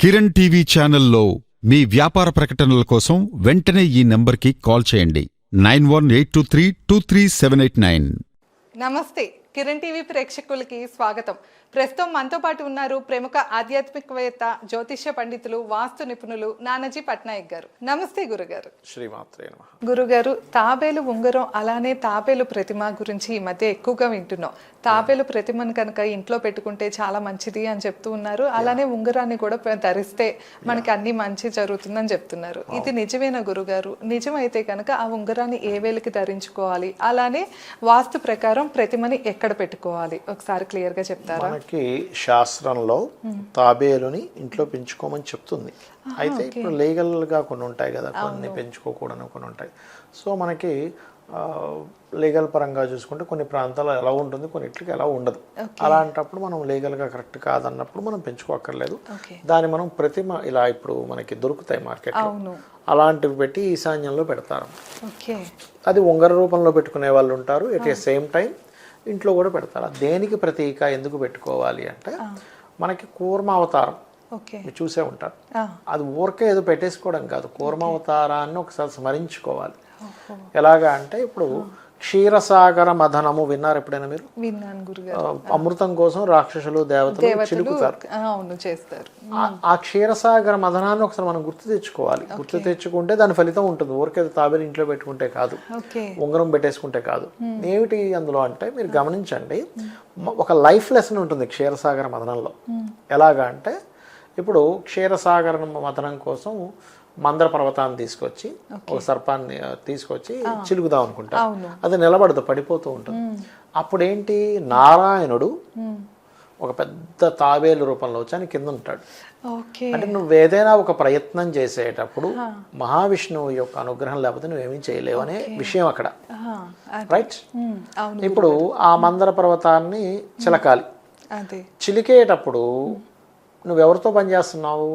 Kiran TV ఛానల్లో మీ వ్యాపార ప్రకటనల కోసం వెంటనే ఈ నంబర్కి కాల్ చేయండి. Nine one eight two three two three seven eight nine. నమస్తే. కిరణ్ టీవీ ప్రేక్షకులకి స్వాగతం. ప్రస్తుతం మనతో పాటు ఉన్నారు ప్రముఖ ఆధ్యాత్మికవేత్త జ్యోతిష్య పండితులు వాస్తు నిపుణులు నానాజీ పట్నాయక్ గారు. నమస్తే గురుగారు. శ్రీమాత్రే గురుగారు తాబేలు ఉంగరం అలానే తాబేలు ప్రతిమ గురించి ఈ మధ్య ఎక్కువగా వింటున్నాం. తాబేలు ప్రతిమను కనుక ఇంట్లో పెట్టుకుంటే చాలా మంచిది అని చెప్తూ ఉన్నారు. అలానే ఉంగరాన్ని కూడా ధరిస్తే మనకి అన్ని మంచి జరుగుతుందని చెప్తున్నారు. ఇది నిజమేనా గురుగారు? నిజమైతే కనుక ఆ ఉంగరాన్ని ఏ వేలికి ధరించుకోవాలి? అలానే వాస్తు ప్రకారం ప్రతిమని ఎక్కడ పెట్టుకోవాలి. ఒకసారి క్లియర్గా చెప్తారా? మనకి శాస్త్రంలో తాబేలుని ఇంట్లో పెంచుకోమని చెప్తుంది. అయితే ఇప్పుడు లీగల్గా కొన్ని ఉంటాయి కదా కొన్ని పెంచుకోకూడని కొన్ని ఉంటాయి. సో మనకి లీగల్ పరంగా చూసుకుంటే కొన్ని ప్రాంతాల్లో ఎలా ఉంటుంది కొన్నిట్లకి ఎలా ఉండదు. అలాంటప్పుడు మనం లీగల్గా కరెక్ట్ కాదన్నప్పుడు మనం పెంచుకోక్కర్లేదు. దాన్ని మనం ప్రతిమ ఇలా ఇప్పుడు మనకి దొరుకుతాయి మార్కెట్ అవును. అలాంటివి పెట్టి ఈశాన్యంలో పెడతారు. ఓకే. అది ఉంగర రూపంలో పెట్టుకునే వాళ్ళు ఉంటారు. ఎట్ ఏ సేమ్ టైం ఇంట్లో కూడా పెడతారు. దేనికి ప్రతీక ఎందుకు పెట్టుకోవాలి అంటే మనకి కూర్మ అవతారం. ఓకే. మీరు చూసే ఉంటారు. అది ఊరికే ఏదో పెట్టేసుకోవడం కాదు. కూర్మ అవతారాన్ని ఒకసారి స్మరించుకోవాలి. ఎలాగా అంటే ఇప్పుడు క్షీరసాగర మథనము విన్నారు ఎప్పుడైనా మీరు? విన్నాను గురుగారు. ఆ, అమృతం కోసం రాక్షసులు దేవతలు చిలుకుతారు. అవును చేస్తారు. ఆ- క్షీరసాగర మదనాన్ని ఒకసారి మనం గుర్తు తెచ్చుకోవాలి. గుర్తు తెచ్చుకుంటే దాని ఫలితం ఉంటుంది. ఊరికే తాబేలు ఇంట్లో పెట్టుకుంటే కాదు. ఉంగరం పెట్టేసుకుంటే కాదు. ఏమిటి అందులో అంటే మీరు గమనించండి ఒక లైఫ్ లెసన్ ఉంటుంది క్షీరసాగర మదనంలో ఎలాగా అంటే ఇప్పుడు క్షీరసాగర మదనం కోసం మందర పర్వతాన్ని తీసుకొచ్చి ఒక సర్పాన్ని తీసుకొచ్చి చిలుకుదాం అనుకుంటా. అది నిలబడదు పడిపోతూ ఉంటుంది. అప్పుడేంటి? నారాయణుడు ఒక పెద్ద తాబేలు రూపంలో వచ్చి ఆయన కింద ఉంటాడు ఓకే. అంటే నువ్వు ఏదైనా ఒక ప్రయత్నం చేసేటప్పుడు మహావిష్ణువు యొక్క అనుగ్రహం లేకపోతే నువ్వేమీ చేయలేవు అనే విషయం అక్కడ. రైట్ ఇప్పుడు ఆ మందర పర్వతాన్ని చిలకాలి. చిలికేటప్పుడు నువ్వెవరితో పనిచేస్తున్నావు?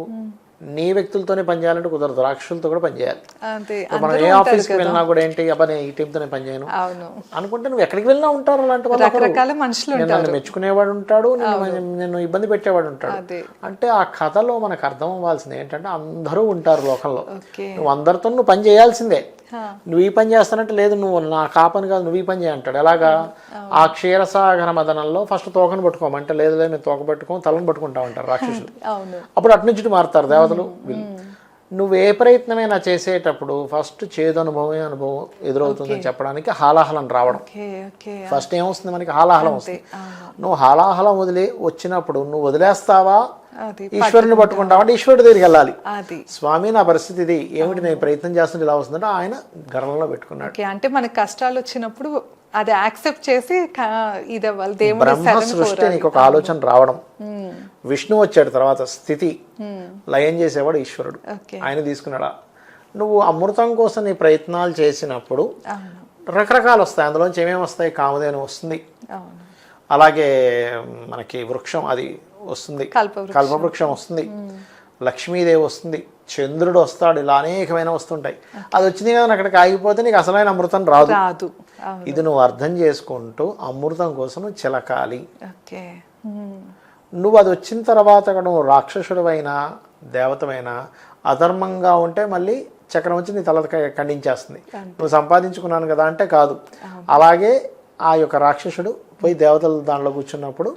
నీ వ్యక్తులతోనే పనిచేయాలంటే కుదరదు. రాక్షసులతో కూడా పనిచేయాలి మనం ఏ ఆఫీస్కి వెళ్ళినా కూడా ఏంటి అబ్బా నేను ఈ టీంతోనే పనిచేయను అనుకుంటే నువ్వు ఎక్కడికి వెళ్ళినా ఉంటారు అలాంటి వాళ్ళు. రకరకాల మనుషులు నన్ను మెచ్చుకునేవాడు ఉంటాడు నేను ఇబ్బంది పెట్టేవాడు ఉంటాడు. అంటే ఆ కథలో మనకు అర్థం అవ్వాల్సింది ఏంటంటే అందరూ ఉంటారు లోకంలో నువ్వు అందరితో నువ్వు పని చేయాల్సిందే. నువ్వు ఈ పని చేస్తానంటే లేదు నువ్వు నా కాపని కాదు నువ్వు ఈ పని చేయంటాడు ఎలాగా? ఆ క్షీరసాగర మదనంలో ఫస్ట్ తోకను పట్టుకోమంటే లేదు లేదు మేము తోక పట్టుకోం తలను పట్టుకుంటా ఉంటారు రాక్షసులు. అప్పుడు అటు నుంచి మారుతారు దేవతలు. నువ్వు ఏ ప్రయత్నమైనా చేసేటప్పుడు ఫస్ట్ చేదు అనుభవమే అనుభవం ఎదురవుతుందని చెప్పడానికి హాలాహలం రావడం. ఫస్ట్ ఏమొస్తుంది మనకి? హాలాహలం వస్తుంది. నువ్వు హాలాహలం వదిలే వచ్చినప్పుడు నువ్వు వదిలేస్తావా? ఈశ్వరుని పట్టుకుంటావా? అంటే ఈశ్వరుడి దగ్గరికి వెళ్ళాలి. స్వామి నా పరిస్థితి ఇది. ఏమిటి నేను ప్రయత్నం చేస్తుంటే ఇలా వస్తుందంటే ఆయన గర్వంలో పెట్టుకున్నాడు. అంటే మనకి కష్టాలు వచ్చినప్పుడు అది యాక్సెప్ట్ చేసి ఇది అవ్వాలి దేవుడి బ్రహ్మ సృష్టి నీకు ఒక ఆలోచన రావడం. విష్ణు వచ్చాడు తర్వాత స్థితి. లయం చేసేవాడు ఈశ్వరుడు. ఆయన తీసుకున్నాడా? నువ్వు అమృతం కోసం నీ ప్రయత్నాలు చేసినప్పుడు రకరకాలు వస్తాయి. అందులోంచి ఏమేమి వస్తాయి? కామధేను వస్తుంది. అలాగే మనకి వృక్షం అది వస్తుంది. కల్పవృక్షం. వస్తుంది. లక్ష్మీదేవి వస్తుంది. చంద్రుడు వస్తాడు. ఇలా అనేకమైన వస్తుంటాయి. అది వచ్చింది కదా అక్కడికి ఆగిపోతే నీకు అసలైన అమృతం రాదు. ఇది నువ్వు అర్థం చేసుకుంటూ అమృతం కోసం చిలకాలి. నువ్వు అది వచ్చిన తర్వాత అక్కడ నువ్వు రాక్షసుడివైనా దేవతమైనా అధర్మంగా ఉంటే మళ్ళీ చక్రం వచ్చి నీ తల ఖండించేస్తుంది. నువ్వు సంపాదించుకున్నాను కదా అంటే కాదు. అలాగే ఆ యొక్క రాక్షసుడు పోయి దేవతల దానిలో కూర్చున్నప్పుడు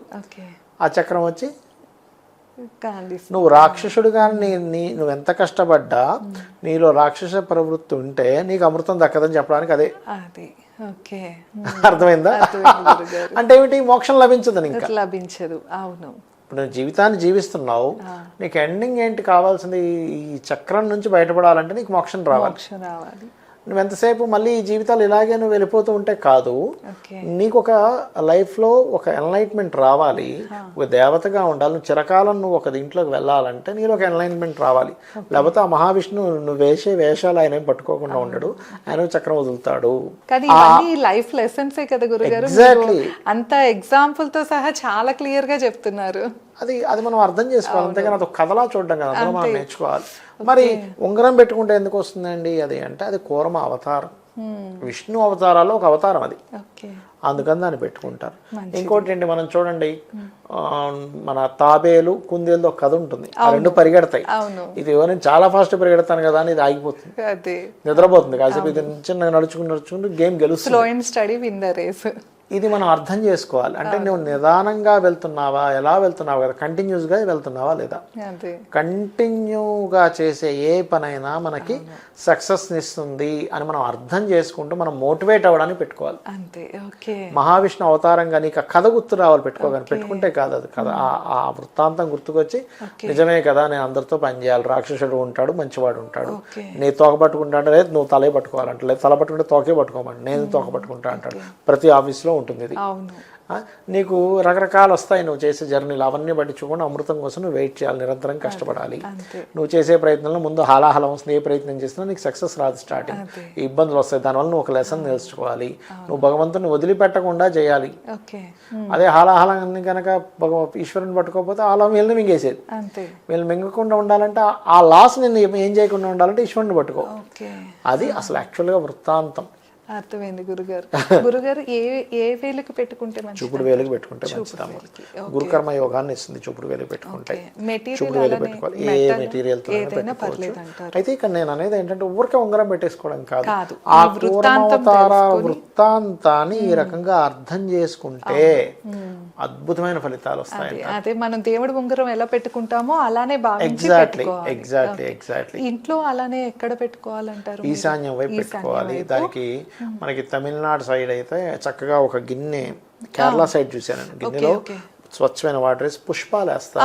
ఆ చక్రం వచ్చి నువ్వు రాక్షసుడు కానీ నీ నీ నువ్వు ఎంత కష్టపడ్డా నీలో రాక్షస ప్రవృత్తి ఉంటే నీకు అమృతం దక్కదని చెప్పడానికి అది. ఓకే. అర్థమైందా. అంటే ఏమిటి? మోక్షం లభించదు ఇంకా? లభించదు. అవును. ఇప్పుడు నువ్వు జీవితాన్ని జీవిస్తున్నావు. నీకు ఎండింగ్ ఏంటి కావాల్సింది? ఈ చక్రం నుంచి బయటపడాలంటే నీకు మోక్షం రావాలి. మోక్షం రావాలి. నువ్వు ఎంతసేపు మళ్ళీ ఈ జీవితాలు ఇలాగే నువ్వు వెళ్ళిపోతూ ఉంటే కాదు. నీకు ఒక లైఫ్లో ఒక ఎన్లైట్మెంట్ రావాలి. ఒక దేవతగా ఉండాలి. నువ్వు చిరకాలం నువ్వు ఒక దీంట్లోకి వెళ్ళాలంటే నీలో ఒక ఎన్లైట్మెంట్ రావాలి. లేకపోతే ఆ మహావిష్ణువు నువ్వు వేసే వేషాలు ఆయన పట్టుకోకుండా ఉండడు. ఆయన చక్రం వదులుతాడు. లైఫ్ లెసన్సే కదా గురుగారు. అంత ఎగ్జాంపుల్తో సహా చాలా క్లియర్గా చెప్తున్నారు. అది అది మనం అర్థం చేసుకోవాలి. అంతేగాని అది కథలా చూడడం కదా. అందులో మనం నేర్చుకోవాలి. మరి ఉంగరం పెట్టుకుంటే ఎందుకు వస్తుందండి? అది అంటే అది కూరమ అవతారం. విష్ణు అవతారాల్లో ఒక అవతారం అది. అందుకని దాన్ని పెట్టుకుంటారు. ఇంకోటి ఏంటి మనం చూడండి? మన తాబేలు కుందేలు ఒక కథ ఉంటుంది. ఆ రెండు పరిగెడతాయి. ఇది నేను చాలా ఫాస్ట్ పరిగెడతాను కదా అని ఇది ఆగిపోతుంది. నిద్రపోతుంది. కాసేపు ఇది చిన్నగా నడుచుకుని నడుచుకుంటూ గేమ్ గెలుస్తుంది. ఇది మనం అర్థం చేసుకోవాలి. అంటే నువ్వు నిదానంగా వెళ్తున్నావా? ఎలా వెళ్తున్నావా కదా? కంటిన్యూస్గా వెళ్తున్నావా లేదా? కంటిన్యూగా చేసే ఏ పనైనా మనకి సక్సెస్ ఇస్తుంది అని మనం అర్థం చేసుకుంటూ మనం మోటివేట్ అవ్వడానికి పెట్టుకోవాలి. అంతే. మహావిష్ణు అవతారంగా నీకు ఆ కథ గుర్తు రావాలి పెట్టుకోగాని. పెట్టుకుంటే కాదు అది కథ. ఆ- ఆ వృత్తాంతం గుర్తుకొచ్చి నిజమే కదా నేను అందరితో పని చేయాలి. రాక్షసుడు ఉంటాడు మంచివాడు ఉంటాడు. నీ తోక పట్టుకుంటాడు లేదు నువ్వు తలే పట్టుకోవాలంట. లేదు తల పట్టుకుంటే తోకే పట్టుకోమని నేను తోక పట్టుకుంటా అంటాడు. ప్రతి ఆఫీస్లో ఉంటుంది ఇది. నీకు రకరకాలు వస్తాయి నువ్వు చేసే జర్నీలు. అవన్నీ పట్టించుకొని అమృతం కోసం నువ్వు వెయిట్ చేయాలి నిరంతరం కష్టపడాలి. నువ్వు చేసే ప్రయత్నంలో ముందు హాలాహలం వస్తుంది ఏ ప్రయత్నం చేసినా నీకు సక్సెస్ రాదు స్టార్టింగ్ అదే. ఇబ్బందులు వస్తాయి. దానివల్ల నువ్వు ఒక లెసన్ నేర్చుకోవాలి. నువ్వు భగవంతుని వదిలిపెట్టకుండా చేయాలి. అదే హాలాహలాన్ని కనుక భగవ ఈశ్వరుని పట్టుకోకపోతే హాలం వీళ్ళని మింగేసేది. వీళ్ళు మింగకుండా ఉండాలంటే ఆ- లాస్ నేను ఏం చేయకుండా ఉండాలంటే ఈశ్వరుని పట్టుకో. అది అసలు యాక్చువల్గా వృత్తాంతం. అర్థమైంది గురుగారు. గురుగారు ఏ ఏ వేలుకి పెట్టుకుంటే చూపుడు వేలుకి పెట్టుకుంటే మంచిదమ్మ. గురుకర్మ యోగాన్ని ఇస్తుంది చూపుడు వేలుకి పెట్టుకుంటే. మెటీరియల్ చూపుడు వేలు పెట్టుకోవాలి. ఏ మెటీరియల్ అయితే ఇక్కడ నేను అనేది ఏంటంటే ఊరికే ఉంగరం పెట్టేసుకోవడం కాదు. ఆ తెలుసుకొని- వృత్తాంతాన్ని ఈ రకంగా అర్థం చేసుకుంటే అద్భుతమైన ఫలితాలు వస్తాయి అదే మనం దేవుడి ఉంగరం ఎలా పెట్టుకుంటామో అలానే భావించి ఎగ్జాక్ట్లీ ఎగ్జాక్ట్లీ ఎగ్జాక్ట్లీ ఇంట్లో అలానే ఎక్కడ పెట్టుకోవాలంటారు? ఈశాన్యం వైపు పెట్టుకోవాలి. దానికి మనకి తమిళనాడు సైడ్ అయితే చక్కగా ఒక గిన్నె కేరళ సైడ్ చూశాను నేను. గిన్నెలో. స్వచ్ఛమైన వాటర్ వేసి పుష్పాలు వేస్తారు.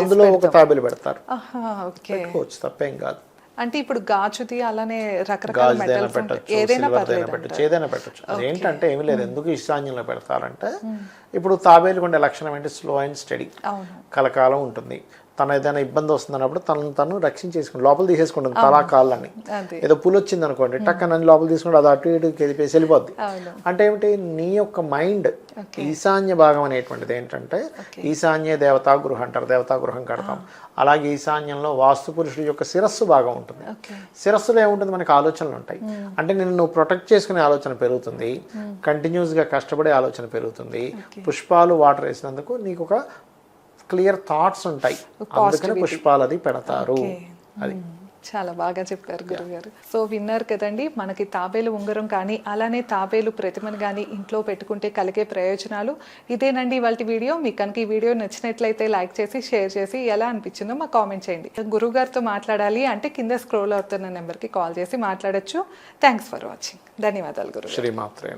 అందులో ఒక తాబేలు పెడతారు. పెట్టుకోవచ్చు తప్పేం కాదు. అంటే ఇప్పుడు గాజుది అలానే రకరకాల పెట్టచ్చు ఏదైనా పెట్టచ్చు ఏదైనా పెట్టచ్చు. అదేంటంటే ఏమి లేదు ఎందుకు ఈశాన్యంలో పెడతారంటే ఇప్పుడు తాబేలు ఉండే లక్షణం ఏంటి? స్లో అండ్ స్టడీ కలకాలం ఉంటుంది. తన ఏదైనా ఇబ్బంది వస్తున్నప్పుడు తనను తను రక్షించేసుకుంటుంది లోపల తీసేసుకుంటుంది తలా కాళ్ళని. ఏదో పులి వచ్చింది అనుకోండి టక్కన లోపల తీసుకుంటే అది అటు ఇటు కెదిపేసి వెళ్ళిపోద్ది. అంటే ఏమిటి? నీ యొక్క మైండ్ ఈశాన్య భాగం అనేటువంటిది ఏంటంటే ఈశాన్య దేవతా గృహం అంటారు దేవతా గృహం కడతాం. అలాగే ఈశాన్యంలో వాస్తు పురుషుడి యొక్క శిరస్సు భాగం ఉంటుంది. శిరస్సులో ఏముంటుంది? మనకి ఆలోచనలు ఉంటాయి. అంటే నిన్ను నువ్వు ప్రొటెక్ట్ చేసుకునే ఆలోచన పెరుగుతుంది. కంటిన్యూస్గా కష్టపడే ఆలోచన పెరుగుతుంది. పుష్పాలు వాటర్ వేసినందుకు నీకు ఒక క్లియర్ థాట్స్ ఉంటాయి. అందుకని పుష్పాలు అది పెడతారు. అది. చాలా బాగా చెప్పారు గురుగారు. సో విన్నారు కదండి మనకి తాబేలు ఉంగరం కానీ అలానే తాబేలు ప్రతిమను కానీ ఇంట్లో పెట్టుకుంటే కలిగే ప్రయోజనాలు. ఇదేనండి ఇవాళ వీడియో. మీకు కనుక ఈ వీడియో నచ్చినట్లయితే లైక్ చేసి షేర్ చేసి ఎలా అనిపించిందో మాకు కామెంట్ చేయండి. గురుగారితో మాట్లాడాలి అంటే కింద స్క్రోల్ అవుతున్న నెంబర్కి కాల్ చేసి మాట్లాడొచ్చు. థ్యాంక్స్ ఫర్ వాచింగ్ ధన్యవాదాలు గురు శ్రీమాత్రే